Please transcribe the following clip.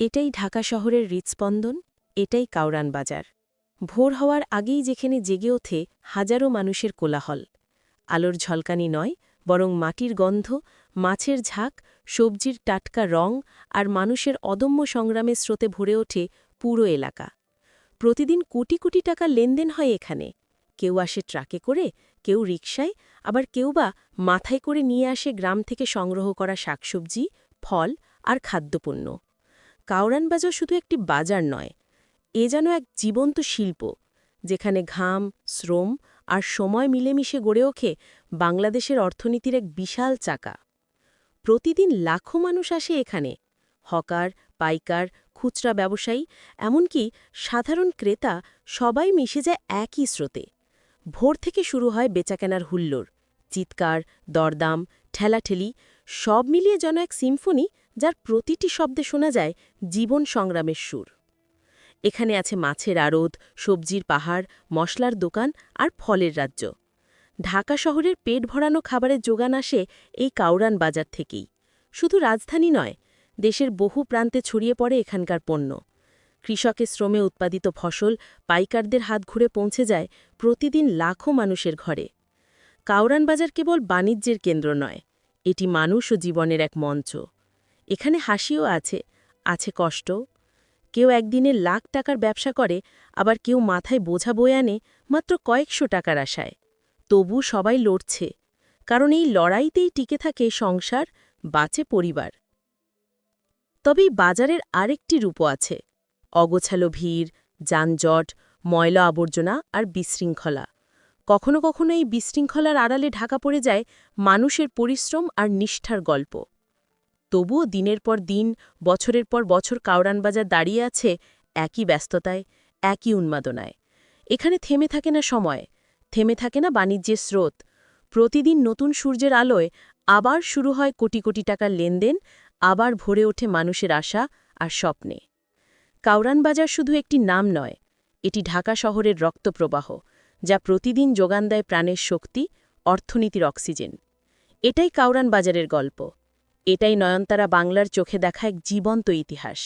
এটাই ঢাকা শহরের হৃৎস্পন্দন এটাই কাউরান বাজার। ভোর হওয়ার আগেই যেখানে জেগে ওঠে হাজারো মানুষের কোলাহল। আলোর ঝলকানি নয়, বরং মাটির গন্ধ, মাছের ঝাঁক, সবজির টাটকা রং আর মানুষের অদম্য সংগ্রামের স্রোতে ভরে ওঠে পুরো এলাকা। প্রতিদিন কোটি কোটি টাকা লেনদেন হয় এখানে। কেউ আসে ট্রাকে করে, কেউ রিকশায়, আবার কেউ বা মাথায় করে নিয়ে আসে গ্রাম থেকে সংগ্রহ করা শাকসবজি, ফল আর খাদ্যপণ্য। কাউরান বাজার শুধু একটি বাজার নয়, এ যেন এক জীবন্ত শিল্প, যেখানে ঘাম, শ্রম আর সময় মিলেমিশে গড়ে ওঠে বাংলাদেশের অর্থনীতির এক বিশাল চাকা। প্রতিদিন লাখো মানুষ আসে এখানে, হকার, পাইকার, খুচরা ব্যবসায়ী, এমনকি সাধারণ ক্রেতা সবাই মিশে যায় একই স্রোতে। ভোর থেকে শুরু হয় বেচাকেনার হুল্লোড়, চিৎকার, দরদাম, ঠেলাঠেলি, সব মিলিয়ে যেন এক সিম্ফনি যার প্রতিটি শব্দে শোনা যায় জীবন সংগ্রামের সুর। এখানে আছে মাছের আড়ত, সবজির পাহাড়, মশলার দোকান আর ফলের রাজ্য। ঢাকা শহরের পেট ভরানো খাবারের যোগান আসে এই কাউরান বাজার থেকেই। শুধু রাজধানী নয়, দেশের বহু প্রান্তে ছড়িয়ে পড়ে এখানকার পণ্য। কৃষকের শ্রমে উৎপাদিত ফসল পাইকারদের হাত ঘুরে পৌঁছে যায় প্রতিদিন লাখো মানুষের ঘরে। কাউরান বাজার কেবল বাণিজ্যের কেন্দ্র নয়, এটি মানুষ ও জীবনের এক মঞ্চ। এখানে হাসিও আছে আছে কষ্ট। কেউ একদিনে লাখ টাকার ব্যবসা করে, আবার কেউ মাথায় বোঝা বয়ে আনে, মাত্র কয়েকশো টাকার আশায়। তবু সবাই লড়ছে, কারণ এই লড়াইতেই টিকে থাকে সংসার, বাঁচে পরিবার। তবে বাজারের আরেকটি রূপও আছে, অগোছালো ভিড়, যানজট, ময়লা আবর্জনা আর বিশৃঙ্খলা। কখনো কখনো এই বিশৃঙ্খলার আড়ালে ঢাকা পড়ে যায় মানুষের পরিশ্রম আর নিষ্ঠার গল্প। তবুও দিনের পর দিন, বছরের পর বছর কাউরান বাজার দাঁড়িয়ে আছে একই ব্যস্ততায়, একই উন্মাদনায়। এখানে থেমে থাকে না সময়, থেমে থাকে না বাণিজ্যের স্রোত। প্রতিদিন নতুন সূর্যের আলোয় আবার শুরু হয় কোটি কোটি টাকার লেনদেন, আবার ভরে ওঠে মানুষের আশা আর স্বপ্নে। কাউরান বাজার শুধু একটি নাম নয়, এটি ঢাকা শহরের রক্তপ্রবাহ, যা প্রতিদিন যোগান দেয় প্রাণের শক্তি, অর্থনীতির অক্সিজেন। এটাই কাউরান বাজারের গল্প। এটাই নয়নতারা বাংলার চোখে দেখা এক জীবন্ত ইতিহাস।